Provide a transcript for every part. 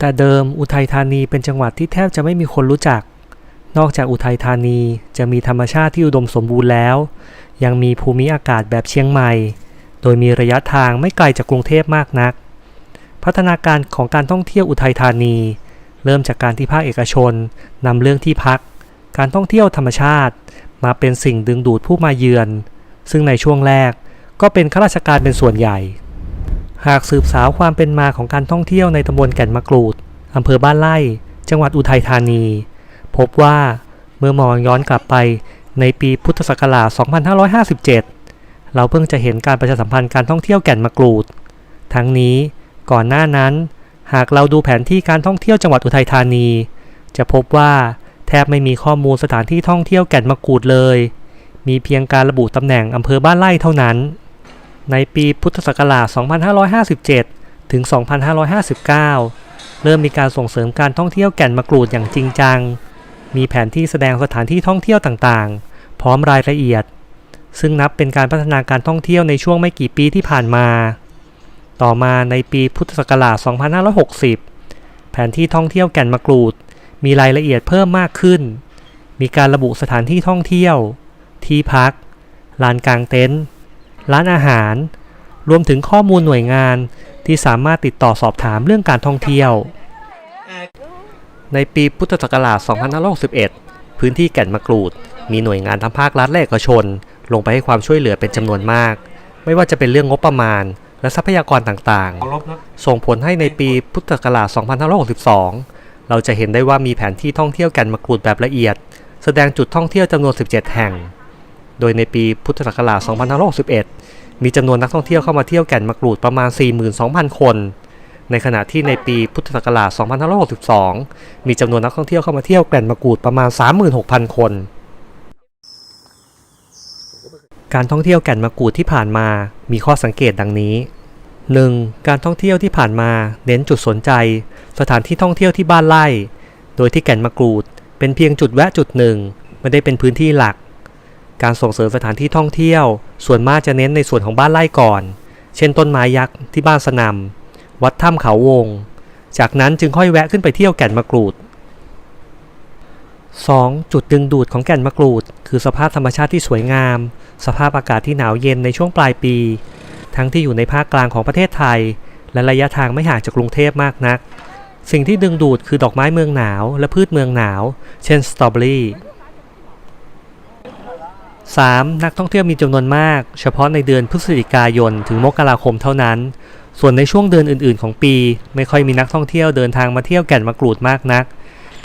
แต่เดิมอุทัยธานีเป็นจังหวัดที่แทบจะไม่มีคนรู้จัก นอกจากอุทัยธานีจะมีธรรมชาติที่อุดมสมบูรณ์แล้ว ยังมีภูมิอากาศแบบเชียงใหม่ โดยมีระยะทางไม่ไกลจากกรุงเทพมากนัก พัฒนาการของการท่องเที่ยวอุทัยธานี เริ่มจากการที่ภาคเอกชนนำเรื่องที่พัก การท่องเที่ยวธรรมชาติ มาเป็นสิ่งดึงดูดผู้มาเยือน ซึ่งในช่วงแรกก็เป็นข้าราชการเป็นส่วนใหญ่ หากสืบสาวความเป็นมาของการท่องเที่ยวในตำบลแก่นมะกรูดอำเภอบ้านไร่ จังหวัดอุทัยธานี พบว่าเมื่อมองย้อนกลับไปในปีพุทธศักราช 2557 เราเพิ่งจะเห็นการประชาสัมพันธ์การท่องเที่ยวแก่นมะกรูด ทั้งนี้ก่อนหน้านั้น หากเราดูแผนที่การท่องเที่ยวจังหวัดอุทัยธานี จะพบว่าแทบไม่มีข้อมูลสถานที่ท่องเที่ยวแก่นมะกรูดเลย มีเพียงการระบุตำแหน่งอำเภอบ้านไร่เท่านั้น ในปีพุทธศักราช 2557 ถึง 2559 เริ่มมีการส่งเสริมการท่องเที่ยวแก่นมะกรูดอย่างจริงจัง มีแผนที่แสดงสถานที่ท่องเที่ยวต่างๆ พร้อมรายละเอียด ซึ่งนับเป็นการพัฒนาการท่องเที่ยวในช่วงไม่กี่ปีที่ผ่านมา ต่อมาในปีพุทธศักราช 2560 แผนที่ท่องเที่ยวแก่นมะกรูด มีรายละเอียดเพิ่มมากขึ้น มีการระบุสถานที่ท่องเที่ยว ที่พัก ลานกลางเต็นท์ ร้านอาหาร รวมถึงข้อมูลหน่วยงานที่สามารถติดต่อสอบถามเรื่องการท่องเที่ยว ในปีพุทธศักราช 2561 พื้นที่แก่นมะกรูด มีหน่วยงานทั้งภาครัฐและเอกชน ลงไปให้ความช่วยเหลือเป็นจำนวนมาก ไม่ว่าจะเป็นเรื่องงบประมาณ และทรัพยากรต่างๆ ส่งผลให้ในปีพุทธศักราช 2562 เราจะเห็นได้ว่ามีแผนที่ท่องเที่ยวแก่นมะกรูดแบบละเอียด แสดงจุดท่องเที่ยวจำนวน 17 แห่ง โดยในปีพุทธศักราช 2561 มีจำนวนนักท่องเที่ยวเข้ามาเที่ยวแก่นมะกรูดประมาณ 42,000 คน ในขณะที่ในปีพุทธศักราช 2562 มีจำนวนนักท่องเที่ยวเข้ามาเที่ยวแก่นมะกรูดประมาณ 36,000 คนการท่องเที่ยวแก่นมะกรูดที่ผ่านมา มีข้อสังเกตดังนี้ 1. การท่องเที่ยวที่ผ่านมาเน้นจุดสนใจ สถานที่ท่องเที่ยวที่บ้านไร่ โดยที่แก่นมะกรูด เป็นเพียงจุดแวะจุดหนึ่ง ไม่ได้เป็นพื้นที่หลัก การส่งเสริมสถานที่ท่องเที่ยว ส่วนมากจะเน้นในส่วนของบ้านไร่ก่อน เช่นต้นไม้ยักษ์ที่บ้านสนำวัดถ้ำเขาวง จากนั้นจึงค่อยแวะขึ้นไปเที่ยวแก่นมะกรูด 2. จุดดึงดูดของแก่นมะกรูด คือสภาพธรรมชาติที่สวยงาม สภาพอากาศที่หนาวเย็นในช่วงปลายปี ทั้งที่อยู่ในภาคกลางของประเทศไทย และระยะทางไม่ห่างจากกรุงเทพมากนัก สิ่งที่ดึงดูดคือดอกไม้เมืองหนาว และพืชเมืองหนาว เช่นสตรอเบอรี่ 3. นักท่องเที่ยวมีจำนวนมาก เฉพาะในเดือนพฤศจิกายนถึงมกราคมเท่านั้น ส่วนในช่วงเดือนอื่นๆ ของปี ไม่ค่อยมีนักท่องเที่ยวเดินทางมาเที่ยวแก่นมะกรูดมากนัก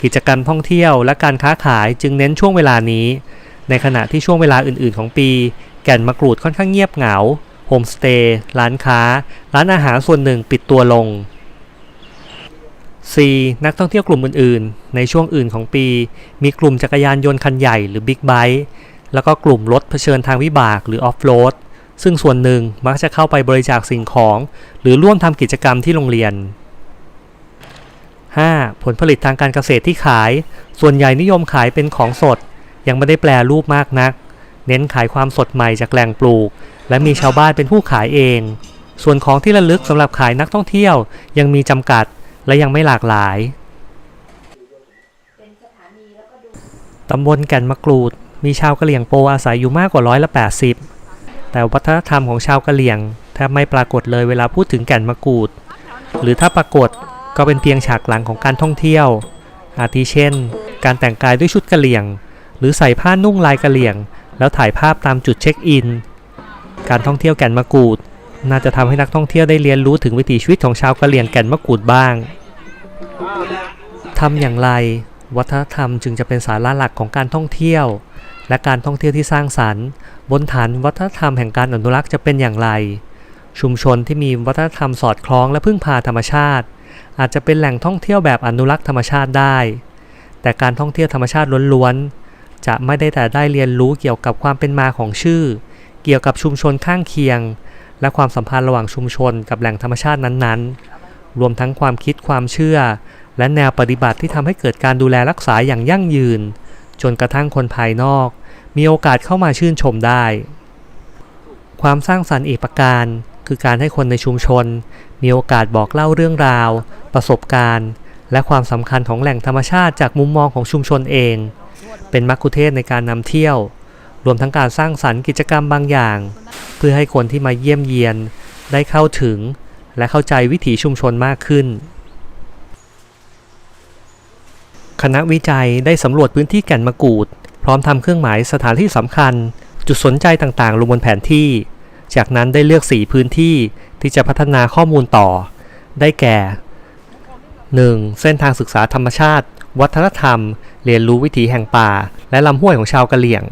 กิจกรรมท่องเที่ยวและการค้าขายจึงเน้นช่วงเวลานี้ ในขณะที่ช่วงเวลาอื่นๆ ของปี แก่นมะกรูดค่อนข้างเงียบเหงาโฮมสเตย์ร้านค้า ร้านอาหารส่วนหนึ่งปิดตัวลง 4. นักท่องเที่ยวกลุ่มอื่นๆ ในช่วงอื่นของปี มีกลุ่มจักรยานยนต์คันใหญ่หรือบิ๊กไบค์ แล้วก็กลุ่มรถเผชิญทางวิบากหรือออฟโรดซึ่งส่วนหนึ่งมักจะเข้าไปบริจาคสิ่งของ หรือร่วมทำกิจกรรมที่โรงเรียน 5. ผลผลิตทางการเกษตรที่ขาย ส่วนใหญ่นิยมขายเป็นของสด ยังไม่ได้แปลรูปมากนัก เน้นขายความสดใหม่จากแหล่งปลูก และมีชาวบ้านเป็นผู้ขายเอง ส่วนของที่ระลึกสำหรับขายนักท่องเที่ยว ยังมีจำกัดและยังไม่หลากหลายตำบลแก่นมะกรูด มีชาวกะเหรี่ยงโปอาศัยอยู่มากกว่าร้อยละ 80 แต่วัฒนธรรมของชาวกะเหรี่ยงแทบไม่ปรากฏเลยเวลาพูดถึงแก่นมะกรูด หรือถ้าปรากฏก็เป็นเพียงฉากหลังของการท่องเที่ยว อาทิเช่น การแต่งกายด้วยชุดกะเหรี่ยง หรือใส่ผ้านุ่งลายกะเหรี่ยง แล้วถ่ายภาพตามจุดเช็คอิน การท่องเที่ยวแก่นมะกรูด น่าจะทำให้นักท่องเที่ยวได้เรียนรู้ถึงวิถีชีวิตของชาวกะเหรี่ยงแก่นมะกรูดบ้างทำอย่างไร วัฒนธรรมจึงจะเป็นสาระหลักของการท่องเที่ยว และการท่องเที่ยวที่สร้างสรรค์ บนฐานวัฒนธรรมแห่งการอนุรักษ์จะเป็นอย่างไร ชุมชนที่มีวัฒนธรรมสอดคล้องและพึ่งพาธรรมชาติ อาจจะเป็นแหล่งท่องเที่ยวแบบอนุรักษ์ธรรมชาติได้ แต่การท่องเที่ยวธรรมชาติล้วนๆจะไม่ได้แต่ได้เรียนรู้เกี่ยวกับความเป็นมาของชื่อ เกี่ยวกับชุมชนข้างเคียง และความสัมพันธ์ระหว่างชุมชนกับแหล่งธรรมชาตินั้นๆ รวมทั้งความคิดความเชื่อ และแนวปฏิบัติที่ทำให้เกิดการดูแลรักษาอย่างยั่งยืน จนกระทั่งคนภายนอก มีโอกาสเข้ามาชื่นชมได้ ความสร้างสรรค์อีกประการ คือการให้คนในชุมชน มีโอกาสบอกเล่าเรื่องราว ประสบการณ์ และความสำคัญของแหล่งธรรมชาติจากมุมมองของชุมชนเอง เป็นมักคุเทศในการนำเที่ยว รวมทั้งการสร้างสรรค์กิจกรรมบางอย่าง เพื่อให้คนที่มาเยี่ยมเยียน ได้เข้าถึง และเข้าใจวิถีชุมชนมากขึ้น คณะวิจัยได้สำรวจพื้นที่แก่นมะกรูด พร้อมทำเครื่องหมายสถานที่สำคัญ จุดสนใจต่างๆ ลงบนแผนที่ จากนั้นได้เลือก 4 พื้นที่ที่จะพัฒนาข้อมูลต่อ ได้แก่ 1. เส้นทางศึกษาธรรมชาติ วัฒนธรรม เรียนรู้วิถีแห่งป่า และลำห้วยของชาวกะเหรี่ยง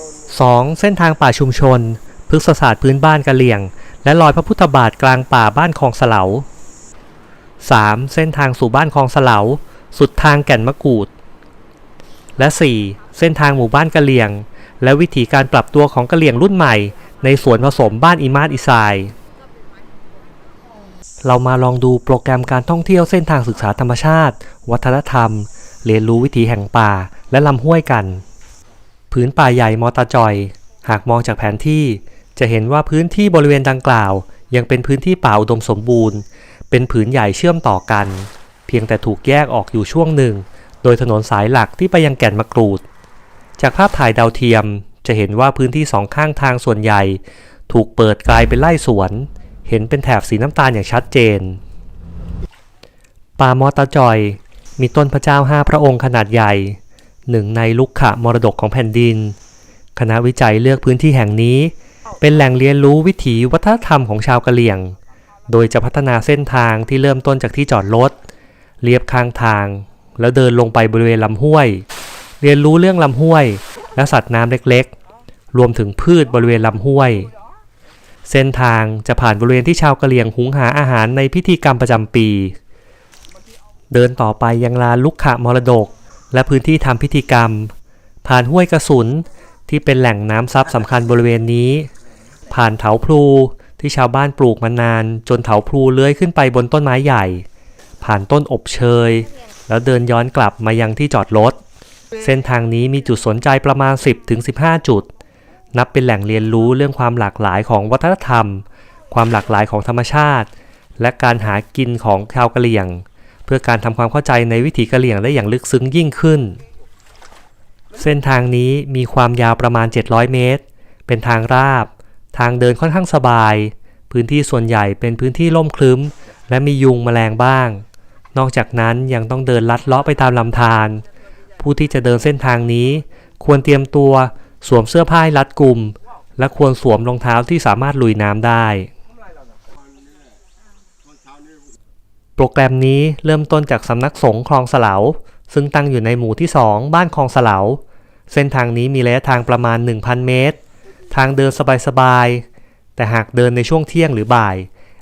2. เส้นทางป่าชุมชน พฤกษศาสตร์พื้นบ้านกะเหรี่ยง และรอยพระพุทธบาทกลางป่าบ้านคลองเสลา 3. เส้นทางสู่บ้านคลองเสลา สุดทางแก่นมะกรูด และ 4. เส้นทางหมู่บ้านกะเหรี่ยง และวิธีการปรับตัวของกะเหรี่ยงรุ่นใหม่ ในสวนผสมบ้านอิมาดอิซายเรามาลองดูโปรแกรมการท่องเที่ยวเส้นทางศึกษาธรรมชาติ วัฒนธรรม เรียนรู้วิถีแห่งป่าและลำห้วยกัน พื้นป่าใหญ่มอตาจอย หากมองจากแผนที่ จะเห็นว่าพื้นที่บริเวณดังกล่าว ยังเป็นพื้นที่ป่าอุดมสมบูรณ์ เป็นผืนใหญ่เชื่อมต่อกัน เพียงแต่ถูกแยกออกอยู่ช่วงหนึ่ง โดยถนนสายหลักที่ไปยังแก่นมะกรูด จากภาพถ่ายดาวเทียมจะเห็นว่าพื้นที่สองข้างทางส่วนใหญ่ ถูกเปิดกลายเป็นไร่สวน เห็นเป็นแถบสีน้ำตาลอย่างชัดเจน ป่ามอตาจอย มีต้นพระเจ้าห้าพระองค์ขนาดใหญ่ หนึ่งในลุกขะมรดกของแผ่นดิน คณะวิจัยเลือกพื้นที่แห่งนี้ เป็นแหล่งเรียนรู้วิถีวัฒนธรรมของชาวกะเหรี่ยง โดยจะพัฒนาเส้นทางที่เริ่มต้นจากที่จอดรถ เรียบข้างทาง แล้วเดินลงไปบริเวณลำห้วย เรียนรู้เรื่องลำห้วย และสัตว์น้ำเล็กๆ รวมถึงพืชบริเวณลำห้วย เส้นทางจะผ่านบริเวณที่ชาวกะเหรี่ยงหุงหาอาหารในพิธีกรรมประจำปี เดินต่อไปยังลานลุกขะมรดก และพื้นที่ทำพิธีกรรม ผ่านห้วยกระสุนที่เป็นแหล่งน้ำซับสำคัญบริเวณนี้ ผ่านเถาพลูที่ชาวบ้านปลูกมานาน จนเถาพลูเลื้อยขึ้นไปบนต้นไม้ใหญ่ ผ่านต้นอบเชย แล้วเดินย้อนกลับมายังที่จอดรถ เส้นทางนี้มีจุดสนใจประมาณ 10-15 จุด นับเป็นแหล่งเรียนรู้เรื่องความหลากหลายของวัฒนธรรม ความหลากหลายของธรรมชาติ และการหากินของชาวกะเหรี่ยง เพื่อการทำความเข้าใจในวิถีกะเหรี่ยงได้อย่างลึกซึ้งยิ่งขึ้น เส้นทางนี้มีความยาวประมาณ 700 เมตร เป็นทางราบ ทางเดินค่อนข้างสบาย พื้นที่ส่วนใหญ่เป็นพื้นที่ร่มครึ้มและมียุงแมลงบ้าง นอกจากนั้นยังต้องเดินลัดเลาะไปตามลำธารผู้ที่จะเดินเส้นทางนี้ ควรเตรียมตัวสวมเสื้อผ้ารัดกลุ่ม และควรสวมรองเท้าที่สามารถลุยน้ำได้ โปรแกรมนี้เริ่มต้นจากสำนักสงฆ์คลองสลาซึ่งตั้งอยู่ในหมู่ที่ 2 บ้านคลองสลาเส้นทางนี้มีระยะทางประมาณ 1,000 เมตร ทางเดินสบายๆแต่หากเดินในช่วงเที่ยงหรือบ่าย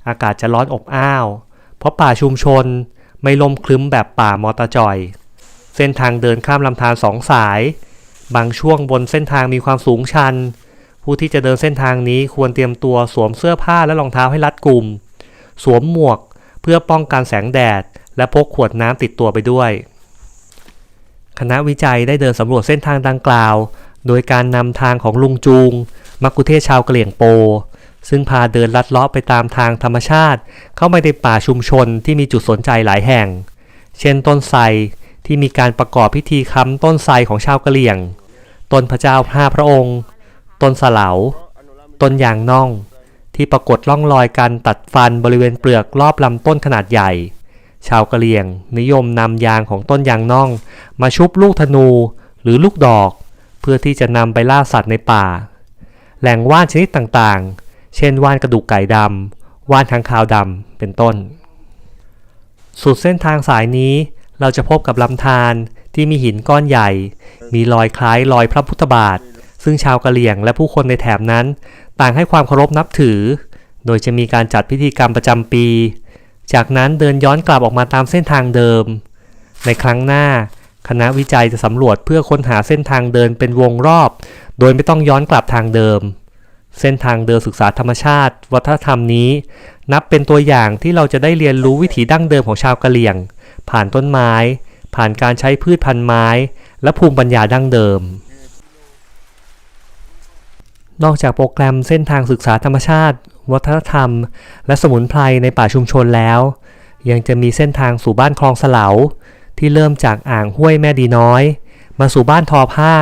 อากาศจะร้อนอบอ้าว เพราะป่าชุมชน ไม่ลมคลึ้มแบบป่ามอตาจอย เส้นทางเดินข้ามลำธารสองสาย บางช่วงบนเส้นทางมีความสูงชัน ผู้ที่จะเดินเส้นทางนี้ควรเตรียมตัวสวมเสื้อผ้าและรองเท้าให้รัดกุม สวมหมวกเพื่อป้องกันแสงแดด และพกขวดน้ำติดตัวไปด้วย คณะวิจัยได้เดินสำรวจเส้นทางดังกล่าว โดยการนำทางของลุงจูง มักคุเทศชาวกะเหลี่ยงโป ซึ่งพาเดินลัดเลาะไปตามทางธรรมชาติ เข้าไปในป่าชุมชนที่มีจุดสนใจหลายแห่ง เช่นต้นไทรที่มีการประกอบพิธีค้ำต้นไทรของชาวกะเหลี่ยง ต้นพระเจ้าห้าพระองค์ ต้นสลาต้นยางน่อง ที่ปรากฏร่องรอยการตัดฟันบริเวณเปลือกรอบลำต้นขนาดใหญ่ ชาวกะเหรี่ยง นิยมนำยางของต้นยางน่อง มาชุบลูกธนูหรือลูกดอก เพื่อที่จะนำไปล่าสัตว์ในป่า แหล่งว่านชนิดต่างๆ เช่นว่านกระดูกไก่ดำว่านทางคาวดำเป็นต้น สุดเส้นทางสายนี้เราจะพบกับลำธารที่มีหินก้อนใหญ่ มีรอยคล้ายรอยพระพุทธบาท ซึ่งชาวกะเหรี่ยงและผู้คนในแถบนั้น ต่างให้ความเคารพนับถือ โดยจะมีการจัดพิธีกรรมประจำปี จากนั้นเดินย้อนกลับออกมาตามเส้นทางเดิม ในครั้งหน้า คณะวิจัยจะสำรวจเพื่อค้นหาเส้นทางเดินเป็นวงรอบ โดยไม่ต้องย้อนกลับทางเดิม เส้นทางเดินศึกษาธรรมชาติ วัฒนธรรมนี้ นับเป็นตัวอย่างที่เราจะได้เรียนรู้วิถีดั้งเดิมของชาวกะเหรี่ยง ผ่านต้นไม้ ผ่านการใช้พืชพันธุ์ไม้ และภูมิปัญญาดั้งเดิม นอกจากโปรแกรมเส้นทางศึกษาธรรมชาติ วัฒนธรรม และสมุนไพรในป่าชุมชนแล้ว ยังจะมีเส้นทางสู่บ้านคลองสลาที่เริ่มจากอ่างห้วยแม่ดีน้อย มาสู่บ้านทอผ้า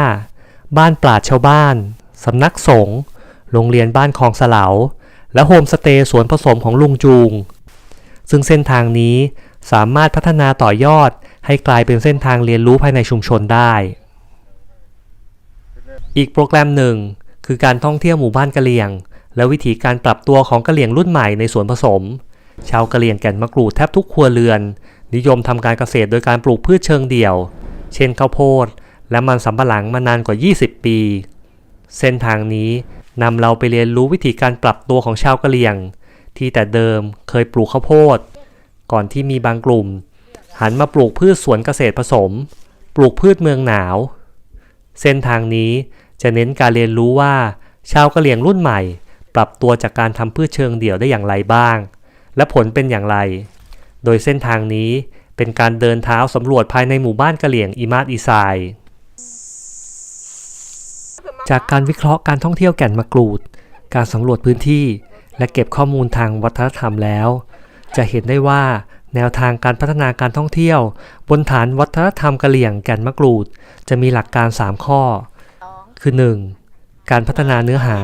บ้านปราดชาวบ้านสำนักสงฆ์ โรงเรียนบ้านคลองสลาและโฮมสเตย์สวนผสมของลุงจูง ซึ่งเส้นทางนี้สามารถพัฒนาต่อยอดให้กลายเป็นเส้นทางเรียนรู้ภายในชุมชนได้ อีกโปรแกรมหนึ่งคือการท่องเที่ยวหมู่บ้านกะเหรี่ยง และวิธีการปรับตัวของกะเหรี่ยงรุ่นใหม่ในสวนผสม ชาวกะเหรี่ยงแก่นมะกรูดแทบทุกครัวเรือน นิยมทำการเกษตรโดยการปลูกพืชเชิงเดี่ยว เช่นข้าวโพด และมันสำปะหลังมานานกว่า 20 ปี เส้นทางนี้ นำเราไปเรียนรู้วิธีการปรับตัวของชาวกะเหรี่ยง ที่แต่เดิมเคยปลูกข้าวโพด ก่อนที่มีบางกลุ่ม หันมาปลูกพืชสวนเกษตรผสม ปลูกพืชเมืองหนาว เส้นทางนี้จะเน้นการเรียนรู้ว่า ชาวกะเหรี่ยงรุ่นใหม่ ปรับตัวจากการทำพืชเชิงเดี่ยวได้อย่างไรบ้าง และผลเป็นอย่างไร โดยเส้นทางนี้เป็นการเดินเท้าสำรวจภายในหมู่บ้านกะเหรี่ยงอิมาดอีไซ จากการวิเคราะห์การท่องเที่ยวแก่นมะกรูด การสำรวจพื้นที่ และเก็บข้อมูลทางวัฒนธรรมแล้ว จะเห็นได้ว่าแนวทางการพัฒนาการท่องเที่ยว บนฐานวัฒนธรรมกะเหรี่ยงแก่นมะกรูด จะมีหลักการ 3 ข้อ คือ 1. การพัฒนาเนื้อหา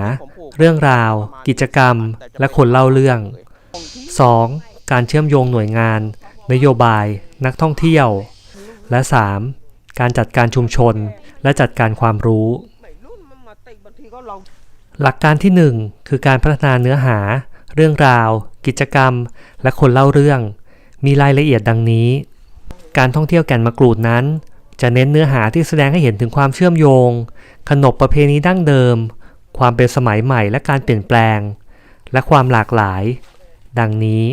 เรื่องราว กิจกรรม และคนเล่าเรื่อง 2. การเชื่อมโยงหน่วยงาน นโยบาย นักท่องเที่ยว และ 3. การจัดการชุมชน และจัดการความรู้ หลักการที่ 1 คือการพัฒนาเนื้อหา เรื่องราว กิจกรรม และคนเล่าเรื่อง มีรายละเอียดดังนี้ การท่องเที่ยวแก่นมะกรูดนั้น จะเน้นเนื้อหาที่แสดงให้เห็นถึงความเชื่อมโยง ขนบประเพณีดั้งเดิม ความเป็นสมัยใหม่และการเปลี่ยนแปลง และความหลากหลาย ดังนี้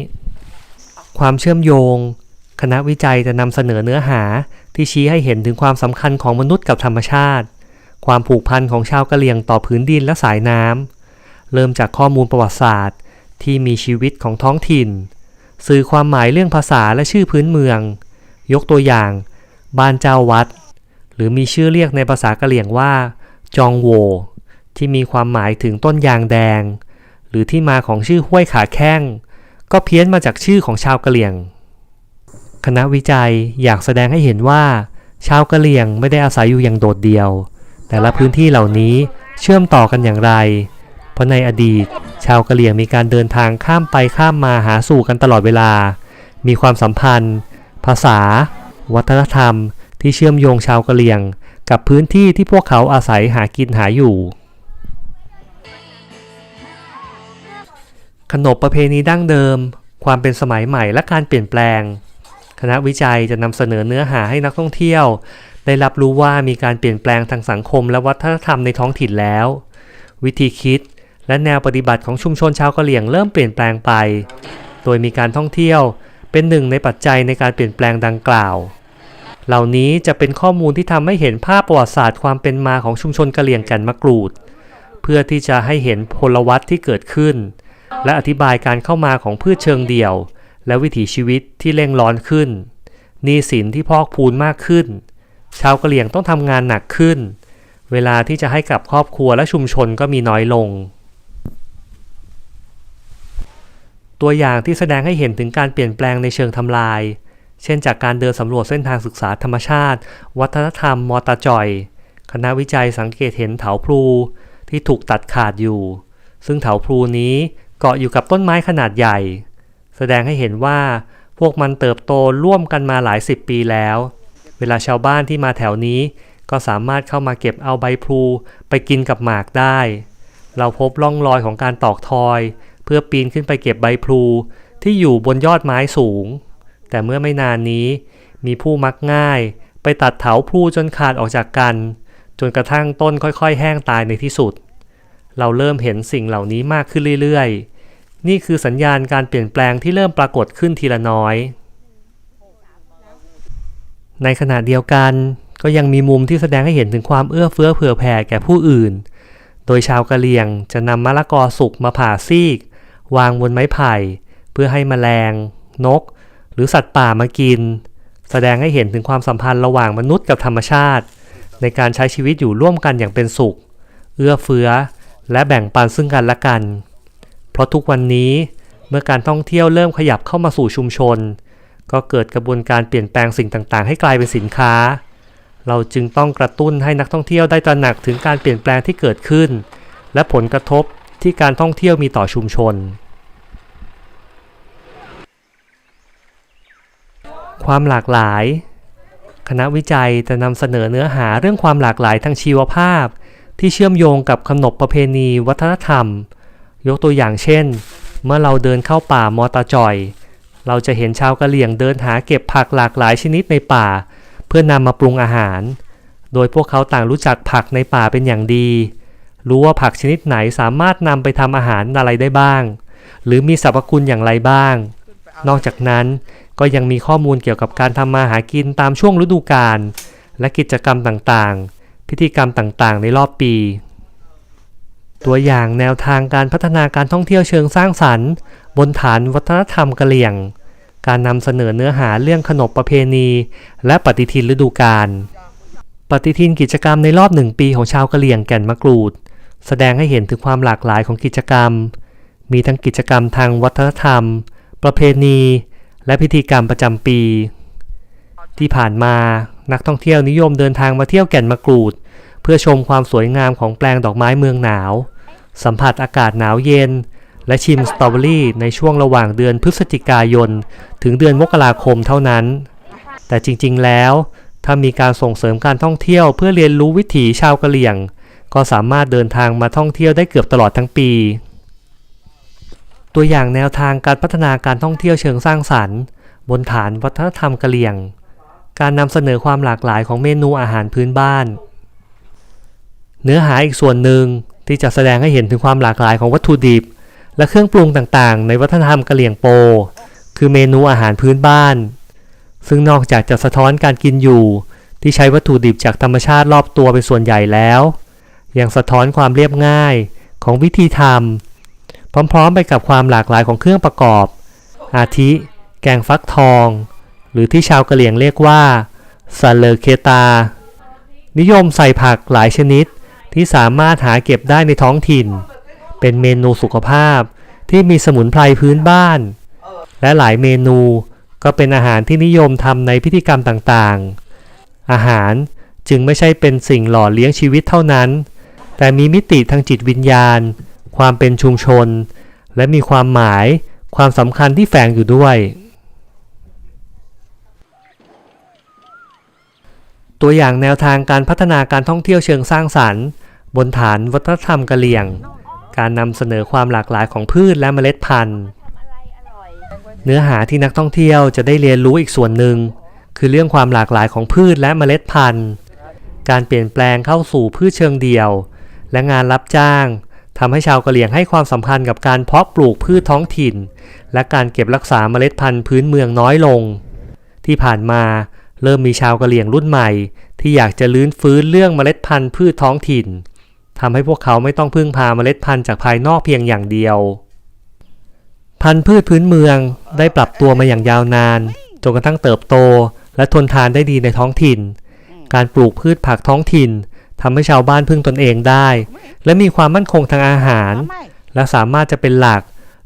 ความเชื่อมโยง คณะวิจัยจะนำเสนอเนื้อหาที่ชี้ให้เห็นถึงความสำคัญของมนุษย์กับธรรมชาติ ความผูกพันของชาวกะเหรี่ยงต่อผืนดินและสายน้ำ เริ่มจากข้อมูลประวัติศาสตร์ที่มีชีวิตของท้องถิ่น สื่อความหมายเรื่องภาษาและชื่อพื้นเมือง ยกตัวอย่าง บ้านเจ้าวัด หรือมีชื่อเรียกในภาษากะเหรี่ยงว่า จองโว ที่มีความหมายถึงต้นยางแดง หรือที่มาของชื่อห้วยขาแข้ง ก็เพี้ยนมาจากชื่อของชาวกะเหรี่ยง คณะวิจัยอยากแสดงให้เห็นว่า ชาวกะเหรี่ยงไม่ได้อาศัยอยู่อย่างโดดเดี่ยว แต่ละพื้นที่เหล่านี้เชื่อมต่อกันอย่างไร เพราะในอดีต ชาวกะเหรี่ยงมีการเดินทางข้ามไปข้ามมาหาสู่กันตลอดเวลา มีความสัมพันธ์ ภาษา วัฒนธรรม ที่เชื่อมโยงชาวกะเหรี่ยง กับพื้นที่ที่พวกเขาอาศัยหากินหาอยู่ ขนบประเพณีดั้งเดิม ความเป็นสมัยใหม่และการเปลี่ยนแปลง คณะวิจัยจะนำเสนอเนื้อหาให้นักท่องเที่ยว ได้รับรู้ว่ามีการเปลี่ยนแปลงทางสังคมและวัฒนธรรมในท้องถิ่นแล้ว วิธีคิดและแนวปฏิบัติของชุมชนชาวกะเหรี่ยงเริ่มเปลี่ยนแปลงไป โดยมีการท่องเที่ยวเป็นหนึ่งในปัจจัยในการเปลี่ยนแปลงดังกล่าว เหล่านี้จะเป็นข้อมูลที่ทำให้เห็นภาพประวัติศาสตร์ความเป็นมาของชุมชนกะเหรี่ยงแก่นมะกรูด เพื่อที่จะให้เห็นพลวัตที่เกิดขึ้น และอธิบายการเข้ามาของพืชเชิงเดี่ยว และวิถีชีวิตที่เร่งร้อนขึ้นหนี้สินที่พอกพูนมากขึ้น ชาวกะเหรี่ยงต้องทำงานหนักขึ้น เวลาที่จะให้กับครอบครัวและชุมชนก็มีน้อยลง ตัวอย่างที่แสดงให้เห็นถึงการเปลี่ยนแปลงในเชิงทำลาย เช่นจากการเดินสำรวจเส้นทางศึกษาธรรมชาติ วัฒนธรรมมอตาจอย คณะวิจัยสังเกตเห็นเถาพลูที่ถูกตัดขาดอยู่ ซึ่งเถาพลูนี้เกาะอยู่กับต้นไม้ขนาดใหญ่ แสดงให้เห็นว่าพวกมันเติบโตร่วมกันมาหลายสิบปีแล้ว วลาชาวบ้านที่มาแถวนี้ ก็สามารถเข้ามาเก็บเอาใบพลูไปกินกับหมากได้ เราพบร่องรอยของการตอกทอย เพื่อปีนขึ้นไปเก็บใบพลูที่อยู่บนยอดไม้สูง แต่เมื่อไม่นานนี้ มีผู้มักง่าย ไปตัดเถาพลูจนขาดออกจากกัน จนกระทั่งต้นค่อยๆ แห้งตายในที่สุด เราเริ่มเห็นสิ่งเหล่านี้มากขึ้นเรื่อยๆ นี่คือสัญญาณการเปลี่ยนแปลงที่เริ่มปรากฏขึ้นทีละน้อย ในขณะเดียวกันก็ยังมีมุมที่แสดงให้เห็นถึงความเอื้อเฟื้อเผื่อแผ่แก่ผู้อื่น โดยชาวกะเหรี่ยงจะนำมะละกอสุกมาผ่าซีก วางบนไม้ไผ่ เพื่อให้แมลง นก หรือสัตว์ป่ามากิน แสดงให้เห็นถึงความสัมพันธ์ระหว่างมนุษย์กับธรรมชาติ ในการใช้ชีวิตอยู่ร่วมกันอย่างเป็นสุข เอื้อเฟื้อ และแบ่งปันซึ่งกันและกัน เพราะทุกวันนี้เมื่อการท่องเที่ยวเริ่มขยับเข้ามาสู่ชุมชน ก็เกิดกระบวนการเปลี่ยนแปลงสิ่งต่างๆ ให้กลายเป็นสินค้า เราจึงต้องกระตุ้นให้นักท่องเที่ยวได้ตระหนักถึงการเปลี่ยนแปลงที่เกิดขึ้น และผลกระทบที่การท่องเที่ยวมีต่อชุมชน ความหลากหลาย คณะวิจัยจะนำเสนอเนื้อหาเรื่องความหลากหลายทางชีวภาพ ที่เชื่อมโยงกับขนบประเพณี วัฒนธรรม ยกตัวอย่างเช่น เมื่อเราเดินเข้าป่ามอตาจอย เราจะเห็นชาวกะเหรี่ยงเดินหาเก็บผักหลากหลายชนิดในป่า เพื่อนำมาปรุงอาหาร โดยพวกเขาต่างรู้จักผักในป่าเป็นอย่างดี รู้ว่าผักชนิดไหนสามารถนำไปทำอาหารอะไรได้บ้าง หรือมีสรรพคุณอย่างไรบ้าง นอกจากนั้นก็ยังมีข้อมูลเกี่ยวกับการทำมาหากินตามช่วงฤดูกาลและกิจกรรมต่างๆ พิธีกรรมต่างๆ ในรอบปี ตัวอย่างแนวทางการพัฒนาการท่องเที่ยวเชิงสร้างสรรค์ บนฐานวัฒนธรรมกะเหรี่ยง การนำเสนอเนื้อหาเรื่องขนบประเพณี และปฏิทินฤดูกาลปฏิทินกิจกรรมในรอบหนึ่งปีของชาวกะเหรี่ยงแก่นมะกรูด แสดงให้เห็นถึงความหลากหลายของกิจกรรม มีทั้งกิจกรรมทางวัฒนธรรม ประเพณี และพิธีกรรมประจำปี ที่ผ่านมานักท่องเที่ยวนิยมเดินทางมาเที่ยวแก่นมะกรูด เพื่อชมความสวยงามของแปลงดอกไม้เมืองหนาว สัมผัสอากาศหนาวเย็น และชิมสตรอเบอรี่ในช่วงระหว่างเดือนพฤศจิกายน ถึงเดือนมกราคมเท่านั้น แต่จริงๆแล้ว ถ้ามีการส่งเสริมการท่องเที่ยวเพื่อเรียนรู้วิถีชาวกะเหรี่ยง ก็สามารถเดินทางมาท่องเที่ยวได้เกือบตลอดทั้งปี ตัวอย่างแนวทางการพัฒนาการท่องเที่ยวเชิงสร้างสรรค์ บนฐานวัฒนธรรมกะเหรี่ยง การนำเสนอความหลากหลายของเมนูอาหารพื้นบ้าน เนื้อหาอีกส่วนหนึ่งที่จะแสดงให้เห็นถึงความหลากหลายของวัตถุดิบ และเครื่องปรุงต่างๆ ในวัฒนธรรมกะเหรี่ยงโป คือเมนูอาหารพื้นบ้าน ซึ่งนอกจากจะสะท้อนการกินอยู่ ที่ใช้วัตถุดิบจากธรรมชาติรอบตัวเป็นส่วนใหญ่แล้ว ยังสะท้อนความเรียบง่ายของวิธีทำพร้อมๆ ไปกับความหลากหลายของเครื่องประกอบ อาทิ แกงฟักทอง หรือที่ชาวกะเหรี่ยงเรียกว่าซาเลเคตา นิยมใส่ผักหลายชนิดที่สามารถหาเก็บได้ในท้องถิ่น เป็นเมนูสุขภาพ ที่มีสมุนไพรพื้นบ้าน และหลายเมนูก็เป็นอาหารที่นิยมทำในพิธีกรรมต่างๆ อาหารจึงไม่ใช่เป็นสิ่งหล่อเลี้ยงชีวิตเท่านั้น แต่มีมิติทางจิตวิญญาณ ความเป็นชุมชน และมีความหมายความสำคัญที่แฝงอยู่ด้วย ตัวอย่างแนวทางการพัฒนาการท่องเที่ยวเชิงสร้างสรรค์ บนฐานวัฒนธรรมกะเหรี่ยง การนำเสนอความหลากหลายของพืชและเมล็ดพันธุ์ เนื้อหาที่นักท่องเที่ยวจะได้เรียนรู้อีกส่วนหนึ่ง คือเรื่องความหลากหลายของพืชและเมล็ดพันธุ์ การเปลี่ยนแปลงเข้าสู่พืชเชิงเดี่ยว และงานรับจ้างทำให้ชาวกะเหรี่ยงให้ความสำคัญกับการเพาะปลูกพืชท้องถิ่น และการเก็บรักษาเมล็ดพันธุ์พื้นเมืองน้อยลง ที่ผ่านมาเริ่มมีชาวกะเหรี่ยงรุ่นใหม่ ที่อยากจะลื้นฟื้นเรื่องเมล็ดพันธุ์พืชท้องถิ่น ทำให้พวกเขาไม่ต้องพึ่งพาเมล็ดพันธุ์จากภายนอกเพียงอย่างเดียว พันธุ์พืชพื้นเมืองได้ปรับตัวมาอย่างยาวนานจนกระทั่งเติบโต และทนทานได้ดีในท้องถิ่น การปลูกพืชผักท้องถิ่นทำให้ชาวบ้านพึ่งตนเองได้ และมีความมั่นคงทางอาหาร และสามารถจะเป็นหลัก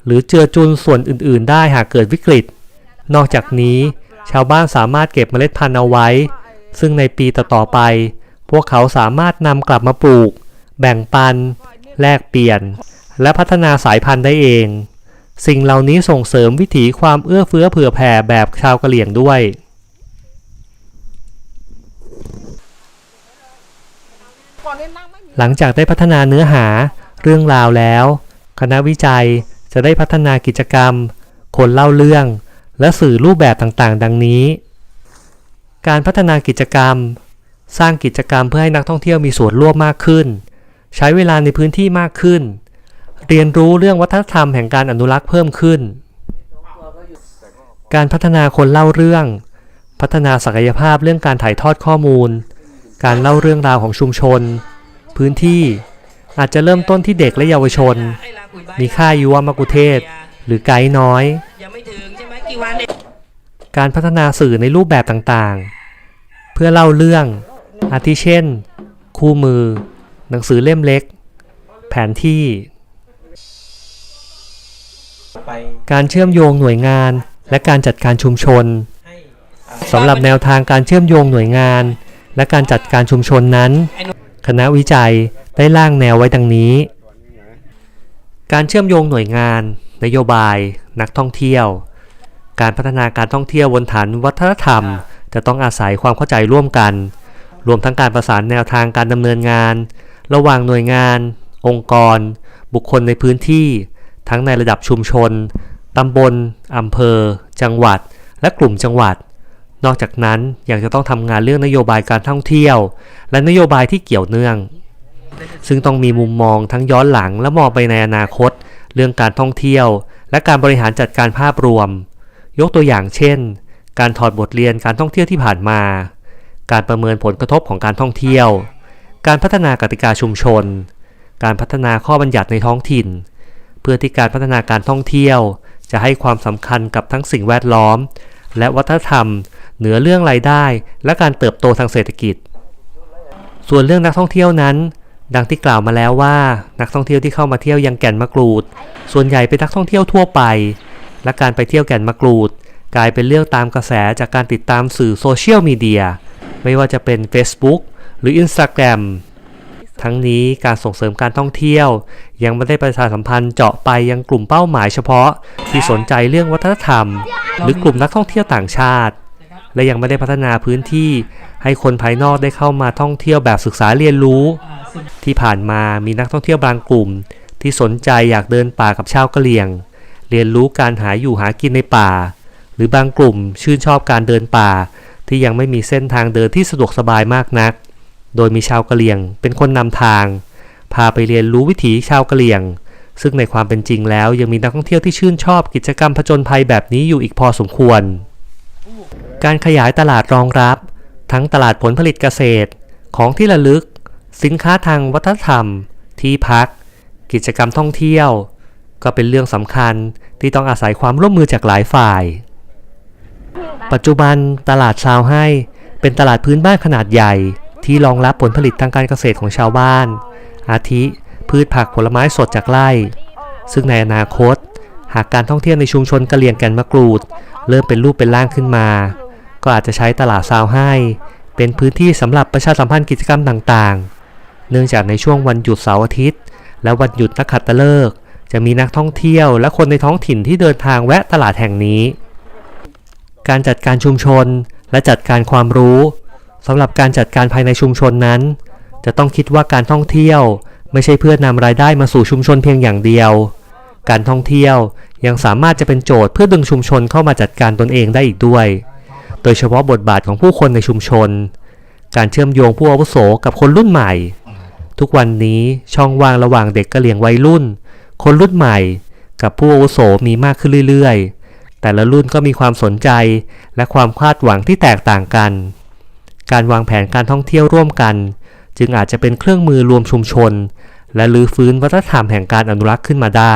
หรือเจือจุนส่วนอื่น ๆ ได้หากเกิดวิกฤต นอกจากนี้ ชาวบ้านสามารถเก็บเมล็ดพันธุ์เอาไว้ ซึ่งในปีต่อๆไป พวกเขาสามารถนำกลับมาปลูก แบ่งปัน แลกเปลี่ยน และพัฒนาสายพันธุ์ได้เอง สิ่งเหล่านี้ส่งเสริมวิถีความเอื้อเฟื้อเผื่อแผ่แบบชาวกะเหรี่ยงด้วย หลังจากได้พัฒนาเนื้อหาเรื่องราวแล้ว คณะวิจัยจะได้พัฒนากิจกรรม คนเล่าเรื่อง และสื่อรูปแบบต่างๆ ดังนี้ การพัฒนากิจกรรม สร้างกิจกรรมเพื่อให้นักท่องเที่ยวมีส่วนร่วมมากขึ้น ใช้เวลาในพื้นที่มากขึ้น เรียนรู้เรื่องวัฒนธรรมแห่งการอนุรักษ์เพิ่มขึ้น การพัฒนาคนเล่าเรื่อง พัฒนาศักยภาพเรื่องการถ่ายทอดข้อมูล การเล่าเรื่องราวของชุมชน พื้นที่อาจจะเริ่มต้นที่เด็กและเยาวชน มีค่ายุวมกุเทศ หรือไกด์น้อยยการพัฒนาสื่อในรูปแบบต่างๆ เพื่อเล่าเรื่อง อาทิเช่น คู่มือ หนังสือเล่มเล็ก แผนที่ การเชื่อมโยงหน่วยงาน และการจัดการชุมชนสำหรับแนวทางการเชื่อมโยงหน่วยงาน และการจัดการชุมชนนั้น คณะวิจัยได้ร่างแนวไว้ดังนี้ การเชื่อมโยงหน่วยงาน นโยบาย นักท่องเที่ยว การพัฒนาการท่องเที่ยวบนฐานวัฒนธรรม จะต้องอาศัยความเข้าใจร่วมกัน รวมทั้งการประสานแนวทางการดำเนินงาน ระหว่างหน่วยงาน องค์กร บุคคลในพื้นที่ ทั้งในระดับชุมชน ตำบล อำเภอ จังหวัด และกลุ่มจังหวัด นอกจากนั้นยังจะต้องทำงานเรื่องนโยบายการท่องเที่ยว และนโยบายที่เกี่ยวเนื่อง ซึ่งต้องมีมุมมองทั้งย้อนหลังและมองไปในอนาคต เรื่องการท่องเที่ยว และการบริหารจัดการภาพรวม ยกตัวอย่างเช่น การถอดบทเรียนการท่องเที่ยวที่ผ่านมา การประเมินผลกระทบของการท่องเที่ยว การพัฒนากติกาชุมชน การพัฒนาข้อบัญญัติในท้องถิ่น เพื่อที่การพัฒนาการท่องเที่ยว จะให้ความสำคัญกับทั้งสิ่งแวดล้อม และวัฒนธรรม เหนือเรื่องรายได้ และการเติบโตทางเศรษฐกิจ ส่วนเรื่องนักท่องเที่ยวนั้น ดังที่กล่าวมาแล้วว่า นักท่องเที่ยวที่เข้ามาเที่ยวยังแก่นมะกรูด ส่วนใหญ่เป็นนักท่องเที่ยวทั่วไป และการไปเที่ยวแก่นมะกรูด กลายเป็นเรื่องตามกระแสจากการติดตามสื่อโซเชียลมีเดียไม่ว่าจะเป็น Facebook หรือ Instagram ทั้งนี้การส่งเสริมการท่องเที่ยว ยังไม่ได้ประชาสัมพันธ์เจาะไปยังกลุ่มเป้าหมายเฉพาะ ที่สนใจเรื่องวัฒนธรรม หรือกลุ่มนักท่องเที่ยวต่างชาติ และยังไม่ได้พัฒนาพื้นที่ ให้คนภายนอกได้เข้ามาท่องเที่ยวแบบศึกษาเรียนรู้ ที่ผ่านมามีนักท่องเที่ยวบางกลุ่ม ที่สนใจอยากเดินป่ากับชาวกะเหรี่ยง เรียนรู้การหาอยู่หากินในป่า หรือบางกลุ่มชื่นชอบการเดินป่า ที่ยังไม่มีเส้นทางเดินที่สะดวกสบายมากนัก โดยมีชาวกะเหรี่ยงเป็นคนนำทาง พาไปเรียนรู้วิถีชาวกะเหรี่ยง ซึ่งในความเป็นจริงแล้วยังมีนักท่องเที่ยวที่ชื่นชอบกิจกรรมผจญภัยแบบนี้อยู่อีกพอสมควร การขยายตลาดรองรับ ทั้งตลาดผลผลิตเกษตร ของที่ระลึก สินค้าทางวัฒนธรรม ที่พัก กิจกรรมท่องเที่ยว ก็เป็นเรื่องสำคัญที่ต้องอาศัยความร่วมมือจากหลายฝ่าย ปัจจุบันตลาดชาวให้เป็นตลาดพื้นบ้านขนาดใหญ่ ที่รองรับผลผลิตทางการเกษตรของชาวบ้าน อาทิ พืชผักผลไม้สดจากไร่ ซึ่งในอนาคต หากการท่องเที่ยวในชุมชนกะเหรี่ยงแก่นมะกรูด เริ่มเป็นรูปเป็นร่างขึ้นมา ก็อาจจะใช้ตลาดซาวให้ เป็นพื้นที่สำหรับประชาสัมพันธ์กิจกรรมต่างๆ เนื่องจากในช่วงวันหยุดเสาร์อาทิตย์ และวันหยุดนักขัตฤกษ์จะมีนักท่องเที่ยวและคนในท้องถิ่นที่เดินทางแวะตลาดแห่งนี้ การจัดการชุมชนและจัดการความรู้ สำหรับการจัดการภายในชุมชนนั้น จะต้องคิดว่าการท่องเที่ยวไม่ใช่เพื่อนำรายได้มาสู่ชุมชนเพียงอย่างเดียว การท่องเที่ยวยังสามารถจะเป็นโจทย์เพื่อดึงชุมชนเข้ามาจัดการตนเองได้อีกด้วย โดยเฉพาะบทบาทของผู้คนในชุมชน การเชื่อมโยงผู้อาวุโสกับคนรุ่นใหม่ ทุกวันนี้ช่องว่างระหว่างเด็กกะเหลี่ยงวัยรุ่น คนรุ่นใหม่ กับผู้อาวุโสมีมากขึ้นเรื่อยๆ แต่ละรุ่นก็มีความสนใจและความคาดหวังที่แตกต่างกัน การวางแผนการท่องเที่ยวร่วมกัน จึงอาจจะเป็นเครื่องมือรวมชุมชน และรื้อฟื้นวัฒนธรรมแห่งการอนุรักษ์ขึ้นมาได้